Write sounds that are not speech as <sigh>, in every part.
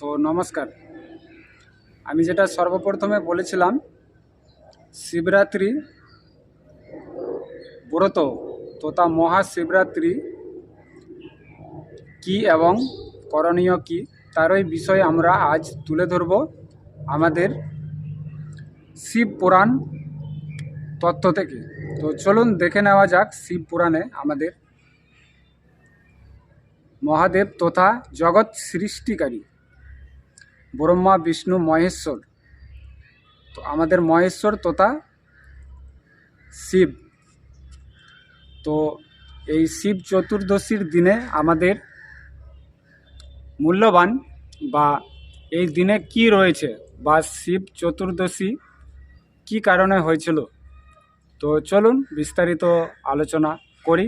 তো নমস্কার। আমি যেটা সর্বপ্রথমে বলেছিলাম, শিবরাত্রি ব্রত, তথা মহাশিবরাত্রি কি এবং করণীয় কি, তারই বিষয়ে আমরা আজ তুলে ধরব আমাদের শিব পুরাণ তত্ত্ব থেকে। তো চলুন দেখে নেওয়া যাক শিব পুরাণে আমাদের মহাদেব তথা জগৎ সৃষ্টিকারী। ব্রহ্মা, বিষ্ণু, মহেশ্বর। তো আমাদের মহেশ্বর তথা শিব। তো এই শিব চতুর্দশীর দিনে আমাদের মূল্যবান বা এই দিনে কি রয়েছে বা শিব চতুর্দশী কি কারণে হয়েছিল? তো চলুন বিস্তারিত আলোচনা করি।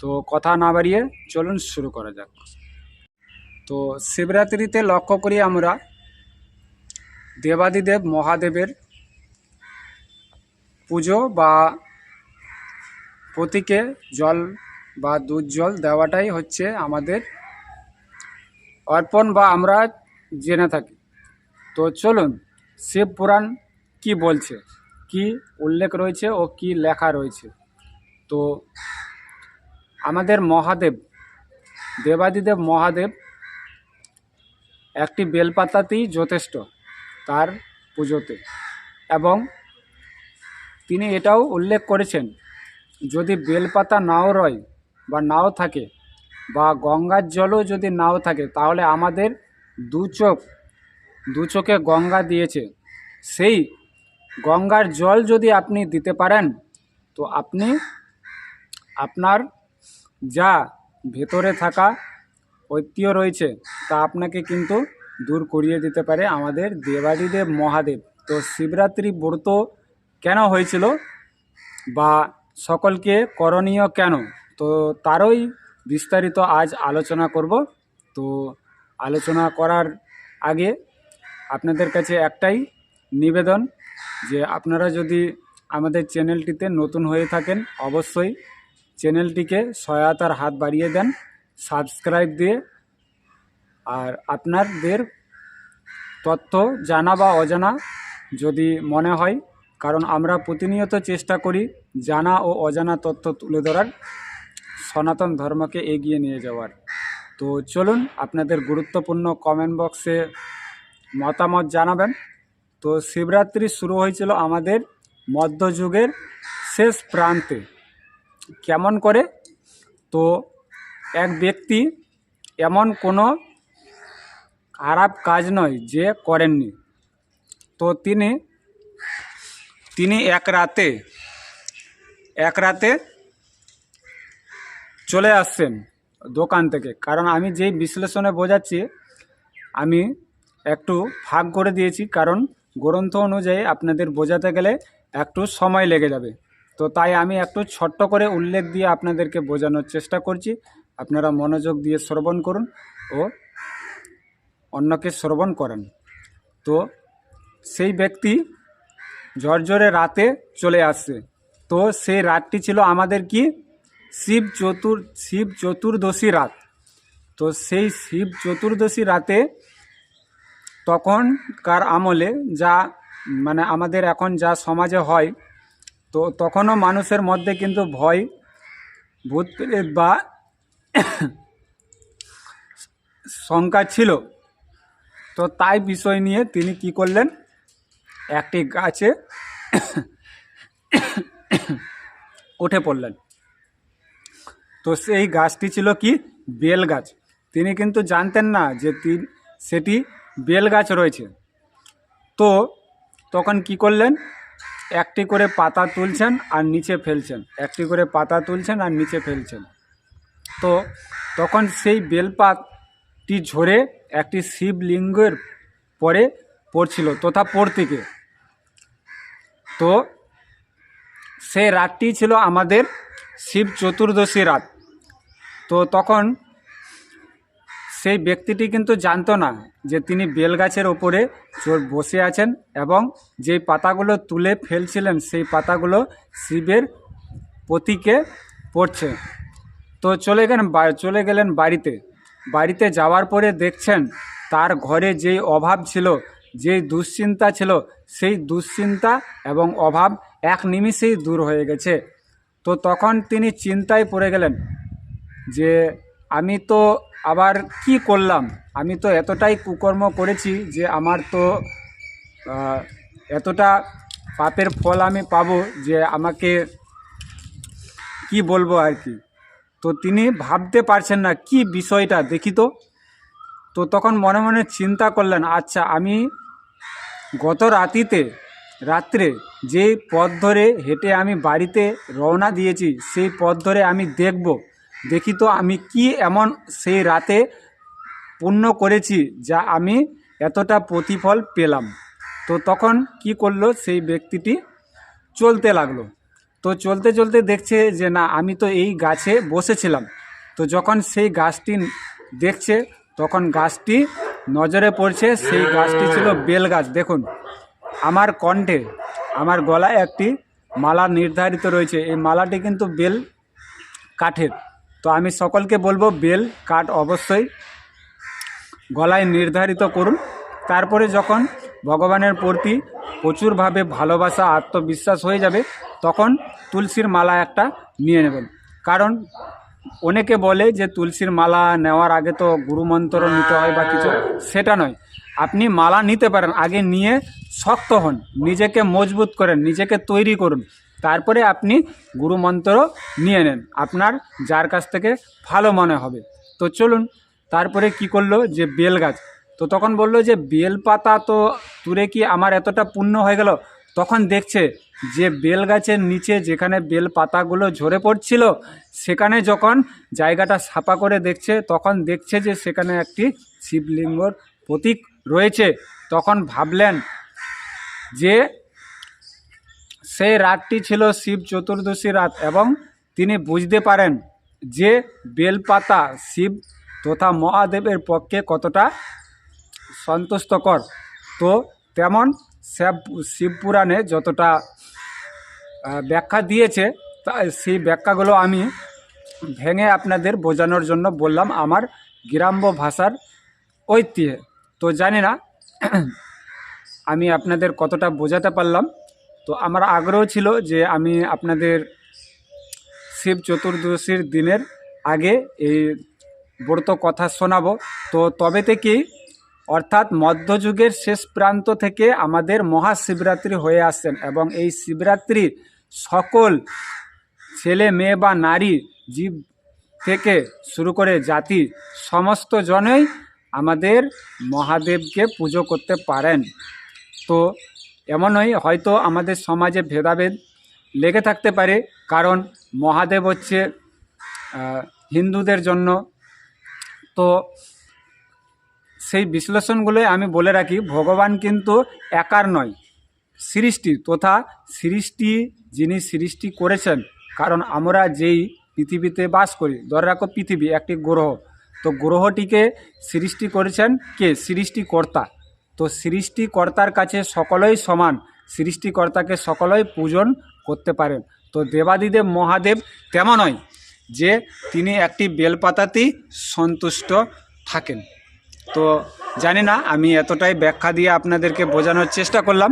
তো কথা না বাড়িয়ে চলুন শুরু করা যাক। তো শিবরাত্রিতে লক্ষ্য করি আমরা দেবাদিদেব মহাদেবের পুজো বা প্রতীকে জল বা দুধ জল দেওয়াটাই হচ্ছে আমাদের অর্পণ বা আমরা জেনে থাকি। তো চলুন, শিব পুরাণ কি বলছে? কি উল্লেখ রয়েছে ও কি লেখা রয়েছে? তো আমাদের মহাদেব, দেবাদিদেব মহাদেব একটি বেলপাতাতেই যথেষ্ট তার পুজোতে। এবং তিনি এটাও উল্লেখ করেছেন, যদি বেলপাতা নাও রয় বা নাও থাকে বা গঙ্গার জলও যদি নাও থাকে, তাহলে আমাদের দু চোখ, দু চোখে গঙ্গা দিয়েছে। সেই গঙ্গার জল যদি আপনি দিতে পারেন, তো আপনি আপনার যা ভেতরে থাকা ঐতিহ্য রয়েছে তা আপনাকে কিন্তু দূর করিয়ে দিতে পারে আমাদের দেবাদিদেব মহাদেব। তো শিবরাত্রি ব্রত কেন হয়েছিল বা সকলকে করণীয় কেন? তো তারই বিস্তারিত আজ আলোচনা করব। তো আলোচনা করার আগে আপনাদের কাছে একটাই নিবেদন যে আপনারা যদি আমাদের চ্যানেলটিতে নতুন হয়ে থাকেন, অবশ্যই চ্যানেলটিকে সহায়তার হাত বাড়িয়ে দেন। সাবস্ক্রাইব দিয়ে আর আপনাদের তথ্য জানা বা অজানা যদি মনে হয়, কারণ আমরা প্রতিনিয়ত চেষ্টা করি জানা ও অজানা তথ্য তুলে ধরার, সনাতন ধর্মকে এগিয়ে নিয়ে যাওয়ার। তো চলুন আপনাদের গুরুত্বপূর্ণ কমেন্ট বক্সে মতামত জানাবেন। তো শিবরাত্রি শুরু হয়েছিল আমাদের মধ্যযুগের শেষ প্রান্তে। কেমন করে? তো এক ব্যক্তি এমন কোনো খারাপ কাজ নয় যে করেননি। তো তিনি তিনি এক রাতে এক রাতে চলে আসছেন দোকান থেকে। কারণ আমি যেই বিশ্লেষণে বোঝাচ্ছি, আমি একটু ভাগ করে দিয়েছি। কারণ গ্রন্থ অনুযায়ী আপনাদের বোঝাতে গেলে একটু সময় লেগে যাবে। তো তাই আমি একটু ছোট্ট করে উল্লেখ দিয়ে আপনাদেরকে বোঝানোর চেষ্টা করছি। আপনারা মনোযোগ দিয়ে শ্রবণ করুন ও অন্যকে শ্রবণ করেন। তো সেই ব্যক্তি ঝরঝরে রাতে চলে আসছে তো সেই রাতটি ছিল আমাদের কি? শিব চতুর, শিব চতুর্দশী রাত। তো সেই শিব চতুর্দশী রাতে তখনকার আমলে যা মানে আমাদের এখন যা সমাজে হয়, তো তখনও মানুষের মধ্যে কিন্তু ভয় ভূত বা শঙ্কা ছিল। তো তাই বিষয় নিয়ে তিনি কি করলেন? একটি গাছে উঠে পড়লেন। তো সেই গাছটি ছিল কি? বেল গাছ। তিনি কিন্তু জানতেন না যে সেটি বেল গাছ রয়েছে। তো তখন কি করলেন? একটি করে পাতা তুলছেন আর নিচে ফেলছেন। একটি করে পাতা তুলছেন আর নিচে ফেলছেন। তো তখন সেই বেলপাতটি ঝরে একটি শিবলিঙ্গের পরে পড়ছিল তথা পড়তিকে। তো সেই রাতটি ছিল আমাদের শিব চতুর্দশী রাত। তো তখন সেই ব্যক্তিটি কিন্তু জানতো না যে তিনি বেলগাছের ওপরে চোর বসে আছেন এবং যেই পাতাগুলো তুলে ফেলছিলেন সেই পাতাগুলো শিবের প্রতীকে পড়ছে। তো চলে গেলেন চলে গেলেন বাড়িতে। বাড়িতে যাওয়ার পরে দেখছেন তার ঘরে যেই অভাব ছিল, যেই দুশ্চিন্তা ছিল, সেই দুশ্চিন্তা এবং অভাব এক নিমিষেই দূর হয়ে গেছে। তো তখন তিনি চিন্তায় পড়ে গেলেন যে, আমি তো আবার কি করলাম? আমি তো এতটাই কুকর্ম করেছি যে আমার তো এতটা পাপের ফল আমি পাবো যে আমাকে কি বলব আর কি? তো তিনি ভাবতে পারছেন না কি বিষয়টা, দেখি তো। তো তখন মনে মনে চিন্তা করলেন আচ্ছা আমি গত রাতিতে, রাত্রে যে পথ ধরে হেঁটে আমি বাড়িতে রওনা দিয়েছি, সেই পথ ধরে আমি দেখব। দেখি তো আমি কি এমন সেই রাতে পূর্ণ করেছি যা আমি এতটা প্রতিফল পেলাম। তো তখন কি করল সেই ব্যক্তিটি, চলতে লাগল। তো চলতে চলতে দেখছে যে না, আমি তো এই গাছে বসেছিলাম। তো যখন সেই গাছটি দেখছে, তখন গাছটি নজরে পড়ছে, সেই গাছটি ছিল বেল গাছ। দেখুন, আমার কণ্ঠে, আমার গলায় একটি মালা নির্ধারিত রয়েছে। এই মালাটি কিন্তু বেল কাঠের। তো আমি সকলকে বলব, বেল কাঠ অবশ্যই গলায় নির্ধারিত করুন। তারপরে যখন ভগবানের প্রতি প্রচুরভাবে ভালোবাসা, আত্মবিশ্বাস হয়ে যাবে, তখন তুলসীর মালা একটা নিয়ে নেবেন। কারণ অনেকে বলে যে তুলসীর মালা নেওয়ার আগে তো গুরুমন্ত্র নিতে হয় বা কিছু, সেটা নয়। আপনি মালা নিতে পারেন, আগে নিয়ে শক্ত হন, নিজেকে মজবুত করেন, নিজেকে তৈরি করুন। তারপরে আপনি গুরুমন্ত্র নিয়ে নেন, আপনার যার কাছ থেকে ভালো মনে হবে। তো চলুন, তারপরে কি করল যে বেল গাছ তো তখন বলল যে, বেল পাতা তো তুলে কি আমার এতটা পুণ্য হয়ে গেল? তখন দেখছে যে, বেল গাছের নিচে যেখানে বেল পাতাগুলো ঝরে পড়ছিল, সেখানে যখন জায়গাটা সাফা করে দেখছে, তখন দেখছে যে, সেখানে একটি শিবলিঙ্গর প্রতীক রয়েছে। তখন ভাবলেন যে, সেই রাতটি ছিল শিব চতুর্দশী রাত এবং তিনি বুঝতে পারেন যে বেলপাতা শিব তথা মহাদেবের পক্ষে কতটা সন্তুষ্টকর তো তেমন শিব শিবপুরাণে যতটা ব্যাখ্যা দিয়েছে, তা, সেই ব্যাখ্যাগুলো আমি ভেঙে আপনাদের বোঝানোর জন্য বললাম আমার গ্রাম্য ভাষার ঐতিহ্যে। তো জানি না, <clears throat> আমি আপনাদের কতটা বোঝাতে পারলাম। তো আমার আগ্রহ ছিল যে আমি আপনাদের শিব চতুর্দশীর দিনের আগে এই ব্রত কথা শোনাবো। তো তবে থেকেই অর্থাৎ মধ্যযুগের শেষ প্রান্ত থেকে আমাদের মহাশিবরাত্রি হয়ে আসেন এবং এই শিবরাত্রি সকল ছেলে মেয়ে বা নারী, জীব থেকে শুরু করে জাতি, সমস্ত জনই আমাদের মহাদেবকে পুজো করতে পারেন। তো এমনই হয়তো আমাদের সমাজে ভেদাভেদ লেগে থাকতে পারে, কারণ মহাদেব হচ্ছে হিন্দুদের জন্য। তো সেই বিশ্লেষণগুলোই আমি বলে রাখি, ভগবান কিন্তু একার নয়। সৃষ্টি তথা সৃষ্টি যিনি সৃষ্টি করেছেন, কারণ আমরা যেই পৃথিবীতে বাস করি, ধরে রাখো পৃথিবী একটি গ্রহ, তো গ্রহটিকে সৃষ্টি করেছেন কে? সৃষ্টিকর্তা। তো সৃষ্টিকর্তার কাছে সকলেই সমান, সৃষ্টিকর্তাকে সকলেই পূজন করতে পারেন। তো দেবাদিদেব মহাদেব তেমনই যে তিনি একটি বেলপাতাতেই সন্তুষ্ট থাকেন। তো জানি না, আমি এতটাই ব্যাখ্যা দিয়ে আপনাদেরকে বোঝানোর চেষ্টা করলাম।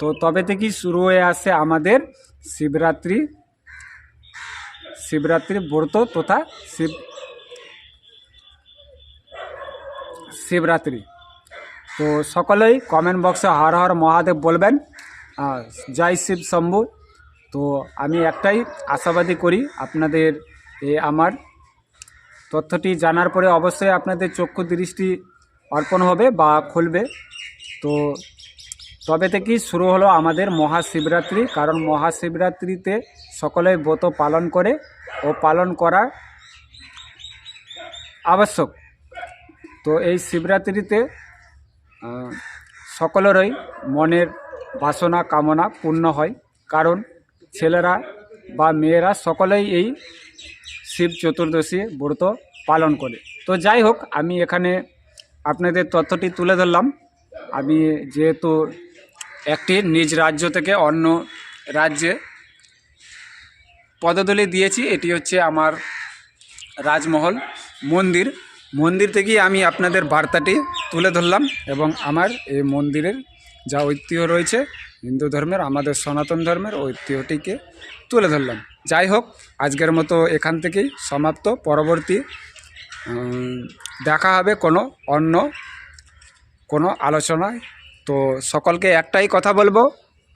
তো তবে থেকেই শুরু হয়ে আসে আমাদের শিবরাত্রি শিবরাত্রি ব্রত তথা শিব, শিবরাত্রি। তো সকলেই কমেন্ট বক্সে হর হর মহাদেব বলবেন। জয় শিব শম্ভু। তো আমি একটাই আশাবাদী করি আপনাদের এ আমার তথ্যটি জানার পরে অবশ্যই আপনাদের চক্ষু দৃষ্টি অর্পণ হবে বা খুলবে। তো তবে থেকেই শুরু হলো আমাদের মহাশিবরাত্রি, কারণ মহাশিবরাত্রিতে সকলেই ব্রত পালন করে ও পালন করা আবশ্যক। তো এই শিবরাত্রিতে সকলেরই মনের বাসনা, কামনা পূর্ণ হয়। কারণ ছেলেরা বা মেয়েরা সকলেই এই শিব চতুর্দশী ব্রত পালন করে। তো যাই হোক, আমি এখানে আপনাদের তথ্যটি তুলে ধরলাম। আমি যেহেতু একটি নিজ রাজ্য থেকে অন্য রাজ্যে পদদলি দিয়েছি, এটি হচ্ছে আমার রাজমহল মন্দির। মন্দির থেকেই আমি আপনাদের বার্তাটি তুলে ধরলাম এবং আমার এই মন্দিরের যা ঐতিহ্য রয়েছে, হিন্দু ধর্মের, আমাদের সনাতন ধর্মের ঐতিহ্যটিকে তুলে ধরলাম। যাই হোক, আজকের মতো এখান থেকেই সমাপ্ত। পরবর্তী দেখা হবে কোনো অন্য কোনো আলোচনায়। তো সকলকে একটাই কথা বলব,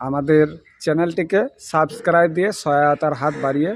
আমাদের চ্যানেলটিকে সাবস্ক্রাইব দিয়ে সহায়তার হাত বাড়িয়ে